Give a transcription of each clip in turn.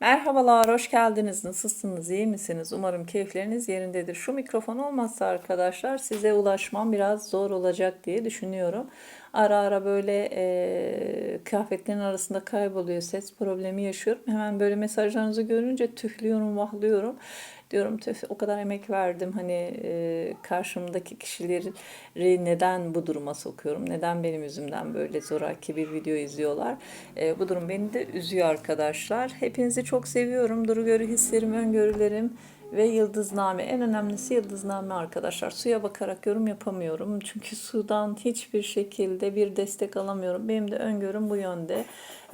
Merhabalar, hoş geldiniz. Nasılsınız, iyi misiniz? Umarım keyifleriniz yerindedir. Şu mikrofon olmazsa arkadaşlar size ulaşmam biraz zor olacak diye düşünüyorum. Ara ara böyle e, kıyafetlerin arasında kayboluyor, ses problemi yaşıyorum. Hemen böyle mesajlarınızı görünce tühlüyorum, vahlıyorum. Diyorum tüh o kadar emek verdim hani e, karşımdaki kişileri neden bu duruma sokuyorum? Neden benim yüzümden böyle zoraki bir video izliyorlar? E, bu durum beni de üzüyor arkadaşlar. Hepinizi çok seviyorum. Duru görü hislerim, öngörülerim ve yıldızname. En önemlisi yıldızname arkadaşlar. Suya bakarak yorum yapamıyorum. Çünkü sudan hiçbir şekilde bir destek alamıyorum. Benim de öngörüm bu yönde.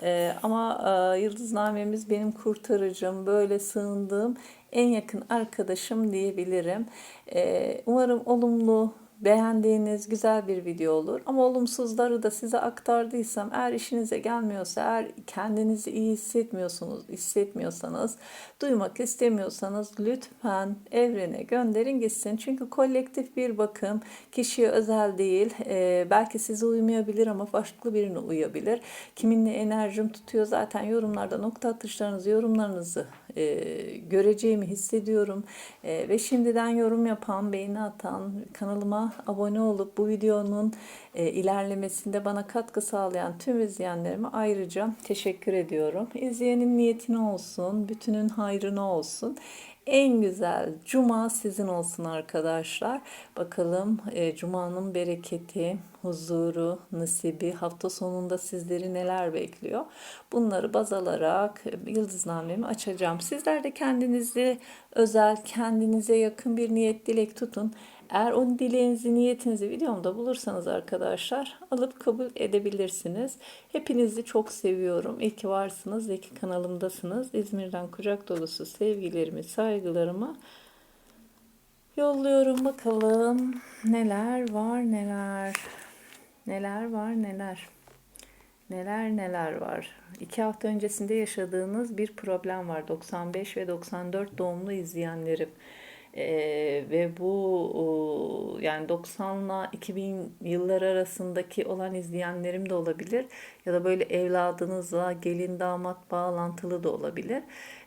Ee, ama e, yıldıznamemiz benim kurtarıcım, böyle sığındığım en yakın arkadaşım diyebilirim. Ee, umarım olumlu beğendiğiniz güzel bir video olur. Ama olumsuzları da size aktardıysam eğer işinize gelmiyorsa, eğer kendinizi iyi hissetmiyorsunuz, hissetmiyorsanız, duymak istemiyorsanız lütfen evrene gönderin gitsin. Çünkü kolektif bir bakım kişiye özel değil. Ee, belki size uymayabilir ama farklı birine uyabilir. Kiminle enerjim tutuyor zaten yorumlarda nokta atışlarınızı, yorumlarınızı e, göreceğimi hissediyorum. E, ve şimdiden yorum yapan, beğeni atan, kanalıma abone olup bu videonun e, ilerlemesinde bana katkı sağlayan tüm izleyenlerime ayrıca teşekkür ediyorum. İzleyenin niyetine olsun, bütünün hayrına olsun. En güzel cuma sizin olsun arkadaşlar. Bakalım e, cumanın bereketi, huzuru, nasibi hafta sonunda sizleri neler bekliyor? Bunları baz alarak e, yıldıznamemi açacağım. Sizler de kendinizi özel, kendinize yakın bir niyet dilek tutun. Eğer o dileğinizi, niyetinizi videomda bulursanız arkadaşlar alıp kabul edebilirsiniz. Hepinizi çok seviyorum. İyi ki varsınız, iyi ki kanalımdasınız. İzmir'den kucak dolusu sevgilerimi, saygılarımı yolluyorum. Bakalım neler var neler. Neler var neler. Neler neler var. İki hafta öncesinde yaşadığınız bir problem var. 95 ve 94 doğumlu izleyenlerim. Ee, ve bu yani 90 ile 2000 yıllar arasındaki olan izleyenlerim de olabilir ya da böyle evladınızla gelin damat bağlantılı da olabilir.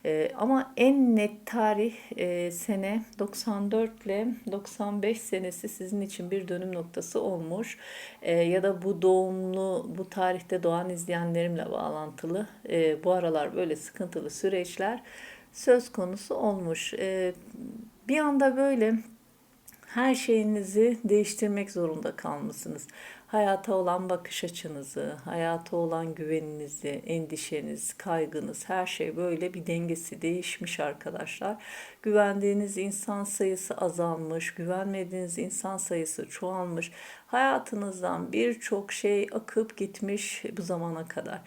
Ee, ama en net tarih e, sene 94 ile 95 senesi sizin için bir dönüm noktası olmuş. Ee, ya da bu doğumlu bu tarihte doğan izleyenlerimle bağlantılı e, bu aralar böyle sıkıntılı süreçler söz konusu olmuş. E, bir anda böyle her şeyinizi değiştirmek zorunda kalmışsınız. Hayata olan bakış açınızı, hayata olan güveninizi, endişeniz, kaygınız, her şey böyle bir dengesi değişmiş arkadaşlar. Güvendiğiniz insan sayısı azalmış, güvenmediğiniz insan sayısı çoğalmış. Hayatınızdan birçok şey akıp gitmiş bu zamana kadar.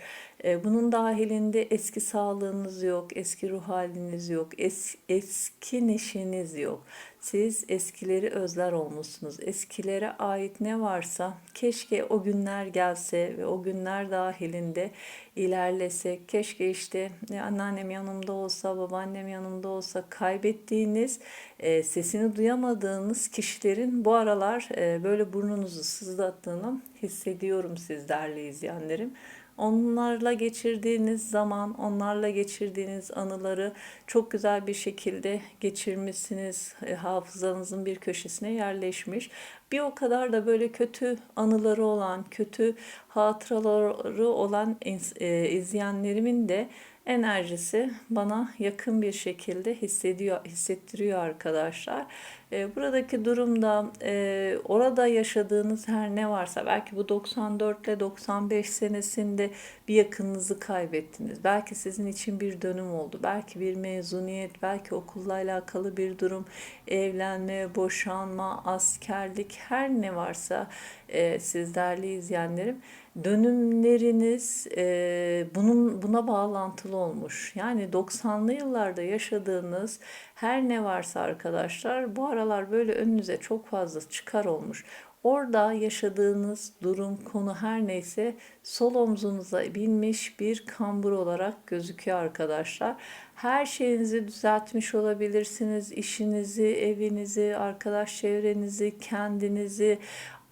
E, bunun dahilinde eski sağlığınız yok, eski ruh haliniz yok, es, eski neşeniz yok. Siz eskileri özler olmuşsunuz. Eskilere ait ne varsa keşke o günler gelse ve o günler dahilinde ilerlesek. Keşke işte anneannem yanımda olsa, babaannem yanımda olsa kaybettiğiniz, e, sesini duyamadığınız kişilerin bu aralar e, böyle burnunuzu sızlattığını hissediyorum siz değerli izleyenlerim. Onlarla geçirdiğiniz zaman, onlarla geçirdiğiniz anıları çok güzel bir şekilde geçirmişsiniz. E, hafızanızın bir köşesine yerleşmiş. Bir o kadar da böyle kötü anıları olan, kötü hatıraları olan e, izleyenlerimin de enerjisi bana yakın bir şekilde hissediyor, hissettiriyor arkadaşlar. E, buradaki durumda e, orada yaşadığınız her ne varsa belki bu 94 ile 95 senesinde bir yakınınızı kaybettiniz. Belki sizin için bir dönüm oldu. Belki bir mezuniyet, belki okulla alakalı bir durum, evlenme, boşanma, askerlik her ne varsa e, siz değerli izleyenlerim dönümleriniz e, bunun buna bağlantılı olmuş. Yani 90'lı yıllarda yaşadığınız her ne varsa arkadaşlar bu aralar böyle önünüze çok fazla çıkar olmuş. Orada yaşadığınız durum, konu her neyse sol omzunuza binmiş bir kambur olarak gözüküyor arkadaşlar. Her şeyinizi düzeltmiş olabilirsiniz. İşinizi, evinizi, arkadaş çevrenizi, kendinizi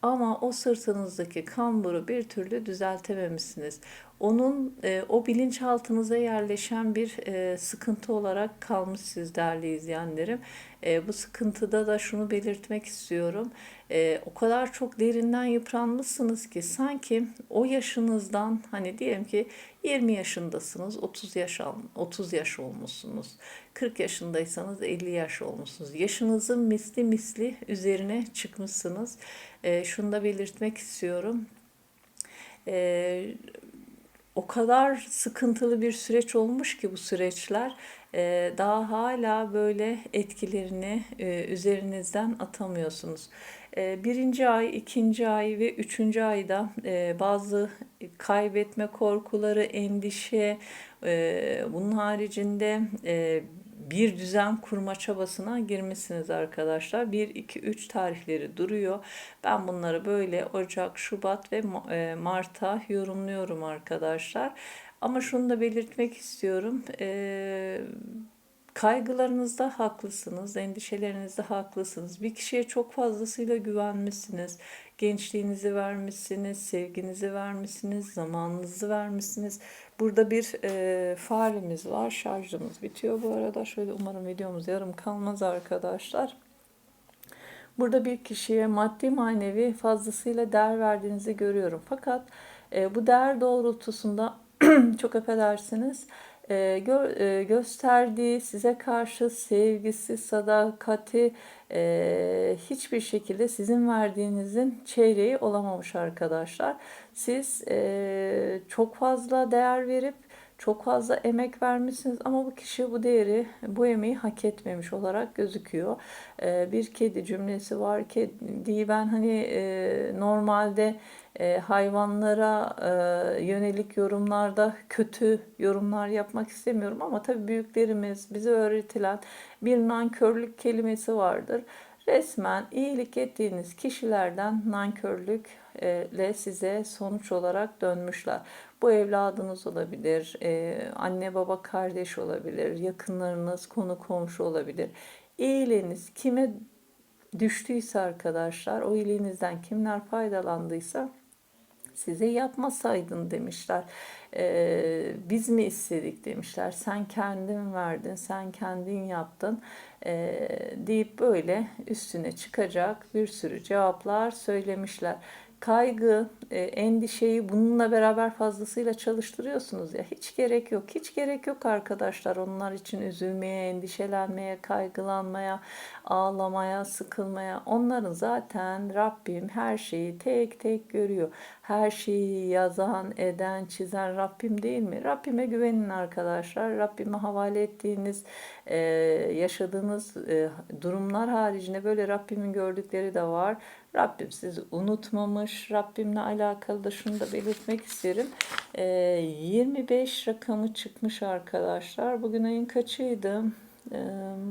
ama o sırtınızdaki kamburu bir türlü düzeltememişsiniz. Onun e, o bilinçaltınıza yerleşen bir e, sıkıntı olarak kalmış siz değerli izleyenlerim. E, bu sıkıntıda da şunu belirtmek istiyorum. E, o kadar çok derinden yıpranmışsınız ki sanki o yaşınızdan hani diyelim ki 20 yaşındasınız, 30 yaş 30 yaş olmuşsunuz. 40 yaşındaysanız 50 yaş olmuşsunuz. Yaşınızın misli misli üzerine çıkmışsınız. E, şunu da belirtmek istiyorum. E, o kadar sıkıntılı bir süreç olmuş ki bu süreçler e, daha hala böyle etkilerini e, üzerinizden atamıyorsunuz. E, birinci ay, ikinci ay ve üçüncü ayda bazı kaybetme korkuları, endişe, bunun haricinde bir düzen kurma çabasına girmişsiniz arkadaşlar. 1, 2, 3 tarihleri duruyor. Ben bunları böyle Ocak, Şubat ve e, Mart'a yorumluyorum arkadaşlar. Ama şunu da belirtmek istiyorum. Eee Kaygılarınızda haklısınız, endişelerinizde haklısınız. Bir kişiye çok fazlasıyla güvenmişsiniz. Gençliğinizi vermişsiniz, sevginizi vermişsiniz, zamanınızı vermişsiniz. Burada bir e, faremiz var. Şarjımız bitiyor bu arada. Şöyle umarım videomuz yarım kalmaz arkadaşlar. Burada bir kişiye maddi manevi fazlasıyla değer verdiğinizi görüyorum. Fakat e, bu değer doğrultusunda çok affedersiniz e, gö, e, gösterdiği size karşı sevgisi, sadakati e, hiçbir şekilde sizin verdiğinizin çeyreği olamamış arkadaşlar. Siz e, çok fazla değer verip çok fazla emek vermişsiniz ama bu kişi bu değeri, bu emeği hak etmemiş olarak gözüküyor. Ee, bir kedi cümlesi var. Kediyi ben hani e, normalde e, hayvanlara e, yönelik yorumlarda kötü yorumlar yapmak istemiyorum ama tabii büyüklerimiz bize öğretilen bir nankörlük kelimesi vardır. Resmen iyilik ettiğiniz kişilerden nankörlükle size sonuç olarak dönmüşler. Bu evladınız olabilir, e, anne baba kardeş olabilir, yakınlarınız, konu komşu olabilir. İyiliğiniz kime düştüyse arkadaşlar, o iyiliğinizden kimler faydalandıysa size yapmasaydın demişler. Ee, biz mi istedik demişler. Sen kendin verdin, sen kendin yaptın ee, deyip böyle üstüne çıkacak bir sürü cevaplar söylemişler kaygı, e, endişeyi bununla beraber fazlasıyla çalıştırıyorsunuz ya. Hiç gerek yok. Hiç gerek yok arkadaşlar onlar için üzülmeye, endişelenmeye, kaygılanmaya, ağlamaya, sıkılmaya. Onların zaten Rabbim her şeyi tek tek görüyor. Her şeyi yazan, eden, çizen Rabbim değil mi? Rabbime güvenin arkadaşlar. Rabbime havale ettiğiniz, e, yaşadığınız e, durumlar haricinde böyle Rabbimin gördükleri de var. Rabbim sizi unutmamış. Rabbimle alakalı da şunu da belirtmek isterim. E, 25 rakamı çıkmış arkadaşlar. Bugün ayın kaçıydı? E,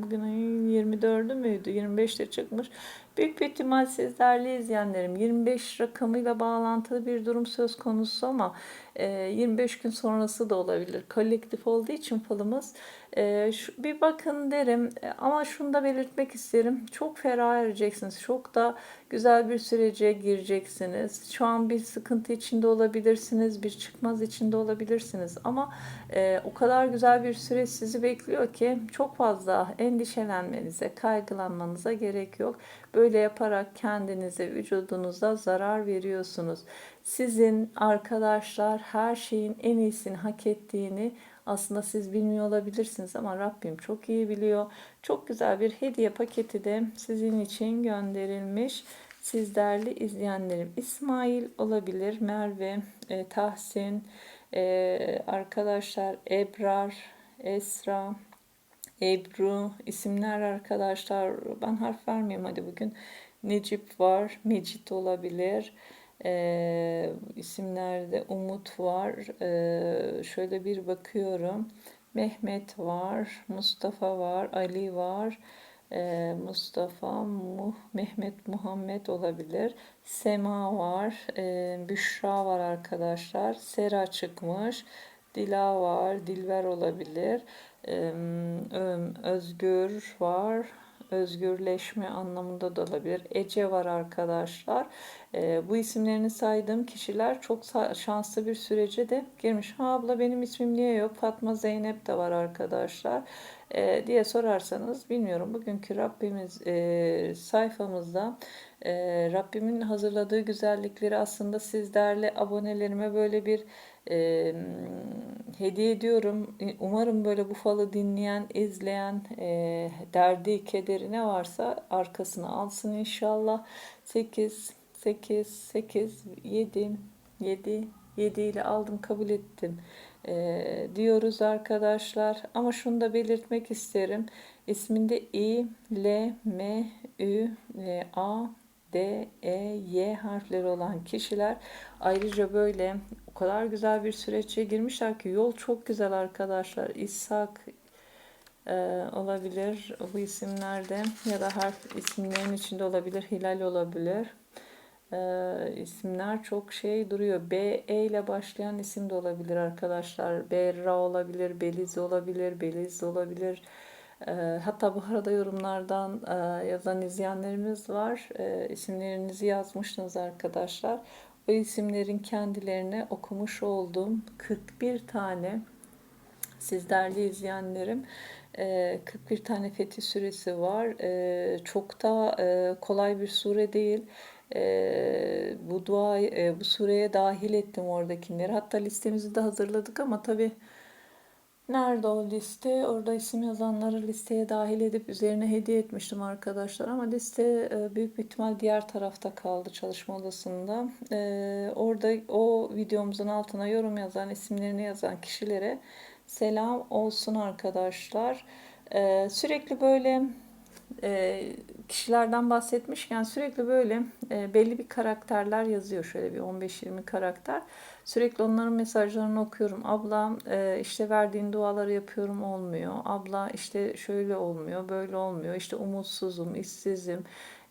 bugün ayın 24'ü müydü? 25'te çıkmış. Büyük bir ihtimal siz değerli izleyenlerim 25 rakamıyla bağlantılı bir durum söz konusu ama 25 gün sonrası da olabilir. Kolektif olduğu için falımız e, şu, bir bakın derim e, ama şunu da belirtmek isterim. Çok ferah ereceksiniz. Çok da güzel bir sürece gireceksiniz. Şu an bir sıkıntı içinde olabilirsiniz. Bir çıkmaz içinde olabilirsiniz. Ama e, o kadar güzel bir süreç sizi bekliyor ki çok fazla endişelenmenize, kaygılanmanıza gerek yok. Böyle yaparak kendinize, vücudunuza zarar veriyorsunuz. Sizin arkadaşlar her şeyin en iyisini hak ettiğini aslında siz bilmiyor olabilirsiniz ama Rabbim çok iyi biliyor. Çok güzel bir hediye paketi de sizin için gönderilmiş. Siz değerli izleyenlerim İsmail olabilir, Merve, e, Tahsin, e, arkadaşlar Ebrar, Esra, Ebru isimler arkadaşlar. Ben harf vermeyeyim hadi bugün. Necip var, Mecit olabilir. E, isimlerde Umut var. E, şöyle bir bakıyorum. Mehmet var, Mustafa var, Ali var. E, Mustafa, Muh, Mehmet, Muhammed olabilir. Sema var, e, Büşra var arkadaşlar. Sera çıkmış. Dila var, Dilber olabilir. E, Özgür var, özgürleşme anlamında da olabilir. Ece var arkadaşlar. E, bu isimlerini saydığım kişiler çok şanslı bir sürece de girmiş. Ha abla benim ismim niye yok? Fatma Zeynep de var arkadaşlar. E, diye sorarsanız bilmiyorum. Bugünkü Rabbimiz e, sayfamızda e, Rabbimin hazırladığı güzellikleri aslında siz değerli abonelerime böyle bir e, hediye ediyorum. Umarım böyle bu falı dinleyen, izleyen, e, derdi, kederi ne varsa arkasına alsın inşallah. 8, 8, 8, 7, 7, 7 ile aldım kabul ettim e, diyoruz arkadaşlar. Ama şunu da belirtmek isterim. İsminde İ, L, M, Ü, A, D, E, Y harfleri olan kişiler ayrıca böyle o kadar güzel bir süreçe girmişler ki yol çok güzel arkadaşlar. İshak e, olabilir bu isimlerde ya da harf isimlerin içinde olabilir. Hilal olabilir. E, isimler çok şey duruyor. B, E ile başlayan isim de olabilir arkadaşlar. Berra olabilir, Beliz olabilir, Beliz olabilir. E, hatta bu arada yorumlardan e, yazan izleyenlerimiz var. E, isimlerinizi yazmışsınız arkadaşlar. O isimlerin kendilerini okumuş olduğum 41 tane siz değerli izleyenlerim 41 tane Fetih suresi var. Çok da kolay bir sure değil. Bu dua bu sureye dahil ettim oradakileri. Hatta listemizi de hazırladık ama tabii Nerede o liste? Orada isim yazanları listeye dahil edip üzerine hediye etmiştim arkadaşlar. Ama liste e, büyük bir ihtimal diğer tarafta kaldı çalışma odasında. E, orada o videomuzun altına yorum yazan, isimlerini yazan kişilere selam olsun arkadaşlar. E, sürekli böyle kişilerden bahsetmişken sürekli böyle belli bir karakterler yazıyor. Şöyle bir 15-20 karakter. Sürekli onların mesajlarını okuyorum. Abla e, işte verdiğin duaları yapıyorum olmuyor. Abla işte şöyle olmuyor, böyle olmuyor. İşte umutsuzum, işsizim,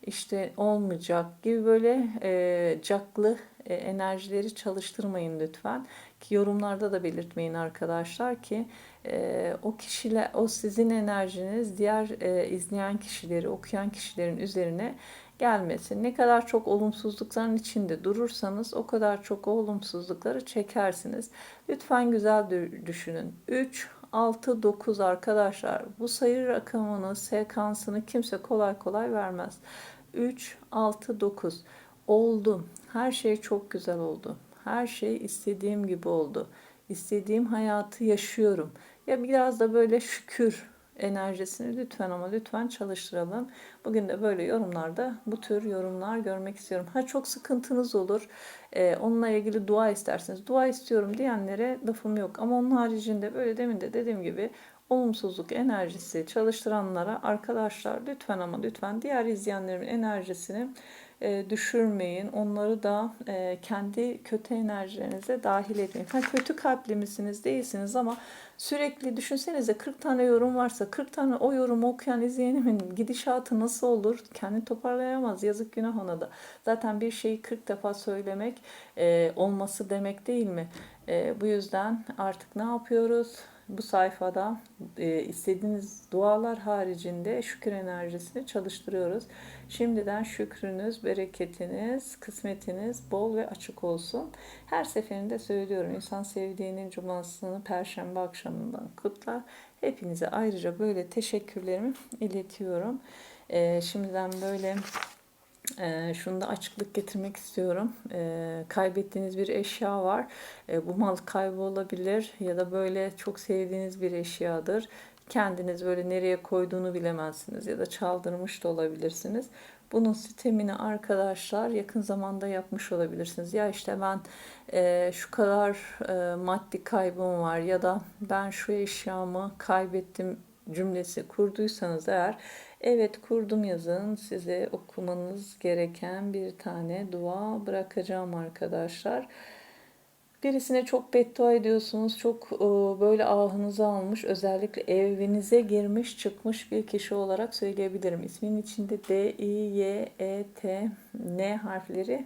işte olmayacak gibi böyle e, caklı e, enerjileri çalıştırmayın lütfen. Yorumlarda da belirtmeyin arkadaşlar ki e, o kişiler, o sizin enerjiniz diğer e, izleyen kişileri, okuyan kişilerin üzerine gelmesin. Ne kadar çok olumsuzlukların içinde durursanız o kadar çok olumsuzlukları çekersiniz. Lütfen güzel düşünün. 3, 6, 9 arkadaşlar bu sayı rakamını, sekansını kimse kolay kolay vermez. 3, 6, 9 oldu. Her şey çok güzel oldu. Her şey istediğim gibi oldu. İstediğim hayatı yaşıyorum. Ya biraz da böyle şükür enerjisini lütfen ama lütfen çalıştıralım. Bugün de böyle yorumlarda bu tür yorumlar görmek istiyorum. Ha çok sıkıntınız olur. Ee, onunla ilgili dua isterseniz. Dua istiyorum diyenlere lafım yok. Ama onun haricinde böyle demin de dediğim gibi olumsuzluk enerjisi çalıştıranlara arkadaşlar lütfen ama lütfen diğer izleyenlerimin enerjisini e, düşürmeyin. Onları da e, kendi kötü enerjilerinize dahil etmeyin. Ha, kötü kalpli misiniz değilsiniz ama sürekli düşünsenize 40 tane yorum varsa 40 tane o yorumu okuyan izleyenimin gidişatı nasıl olur? Kendi toparlayamaz. Yazık günah ona da. Zaten bir şeyi 40 defa söylemek e, olması demek değil mi? Bu yüzden artık ne yapıyoruz? Bu sayfada e, istediğiniz dualar haricinde şükür enerjisini çalıştırıyoruz. Şimdiden şükrünüz, bereketiniz, kısmetiniz bol ve açık olsun. Her seferinde söylüyorum insan sevdiğinin cumasını perşembe akşamından kutlar. Hepinize ayrıca böyle teşekkürlerimi iletiyorum. E, şimdiden böyle e, şunu da açıklık getirmek istiyorum. E, kaybettiğiniz bir eşya var. E, bu mal kaybolabilir ya da böyle çok sevdiğiniz bir eşyadır. Kendiniz böyle nereye koyduğunu bilemezsiniz ya da çaldırmış da olabilirsiniz. Bunun sistemini arkadaşlar yakın zamanda yapmış olabilirsiniz. Ya işte ben e, şu kadar e, maddi kaybım var ya da ben şu eşyamı kaybettim cümlesi kurduysanız eğer evet kurdum yazın size okumanız gereken bir tane dua bırakacağım arkadaşlar. Birisine çok beddua ediyorsunuz. Çok e, böyle ahınızı almış. Özellikle evinize girmiş çıkmış bir kişi olarak söyleyebilirim. İsminin içinde D, I, Y, E, T, N harfleri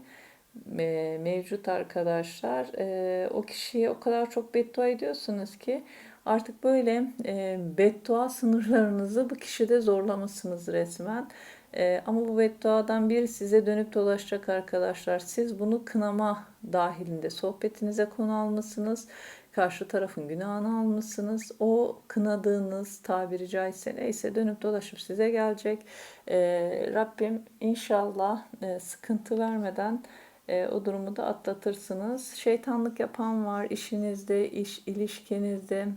e, mevcut arkadaşlar. E, o kişiye o kadar çok beddua ediyorsunuz ki Artık böyle e, beddua sınırlarınızı bu kişide zorlamışsınız resmen. E, ama bu bedduadan biri size dönüp dolaşacak arkadaşlar. Siz bunu kınama dahilinde sohbetinize konu almışsınız. Karşı tarafın günahını almışsınız. O kınadığınız tabiri caizse neyse dönüp dolaşıp size gelecek. E, Rabbim inşallah e, sıkıntı vermeden e, o durumu da atlatırsınız. Şeytanlık yapan var işinizde, iş ilişkinizde.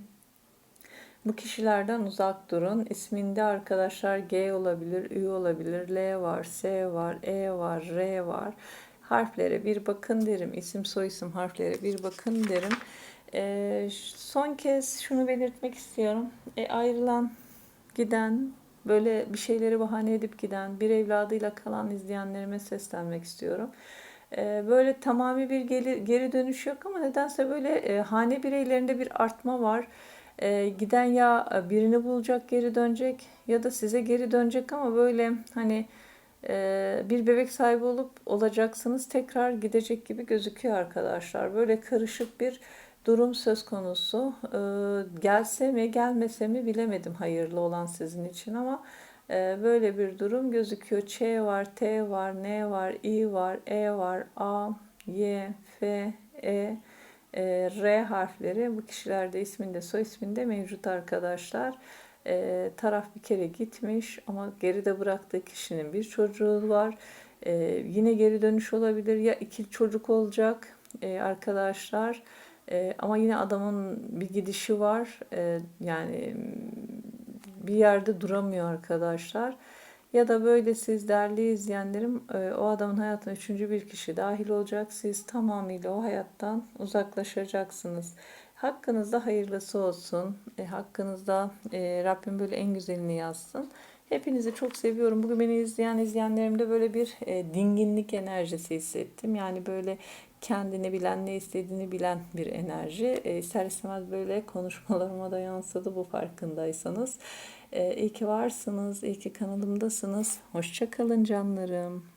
Bu kişilerden uzak durun. İsminde arkadaşlar G olabilir, Ü olabilir, L var, S var, E var, R var. Harflere bir bakın derim. İsim soyisim harflere bir bakın derim. E, son kez şunu belirtmek istiyorum. E, ayrılan, giden, böyle bir şeyleri bahane edip giden, bir evladıyla kalan izleyenlerime seslenmek istiyorum. E, böyle tamamı bir geri, geri dönüş yok ama nedense böyle e, hane bireylerinde bir artma var. E, giden ya birini bulacak geri dönecek ya da size geri dönecek ama böyle hani e, bir bebek sahibi olup olacaksınız tekrar gidecek gibi gözüküyor arkadaşlar. Böyle karışık bir durum söz konusu. E, gelse mi gelmese mi bilemedim hayırlı olan sizin için ama e, böyle bir durum gözüküyor. Ç var, T var, N var, I var, E var, A, Y, F, E, e, R harfleri bu kişilerde isminde soy isminde mevcut arkadaşlar. E, taraf bir kere gitmiş ama geride bıraktığı kişinin bir çocuğu var. E, yine geri dönüş olabilir ya iki çocuk olacak e, arkadaşlar. E, ama yine adamın bir gidişi var. E, yani bir yerde duramıyor arkadaşlar. Ya da böyle siz değerli izleyenlerim e, o adamın hayatına üçüncü bir kişi dahil olacak. Siz tamamıyla o hayattan uzaklaşacaksınız. Hakkınızda hayırlısı olsun. E, hakkınızda e, Rabbim böyle en güzelini yazsın. Hepinizi çok seviyorum. Bugün beni izleyen izleyenlerimde böyle bir e, dinginlik enerjisi hissettim. Yani böyle kendini bilen, ne istediğini bilen bir enerji. E, ister istemez böyle konuşmalarıma da yansıdı bu farkındaysanız. E, iyi ki varsınız, iyi ki kanalımdasınız. Hoşça kalın canlarım.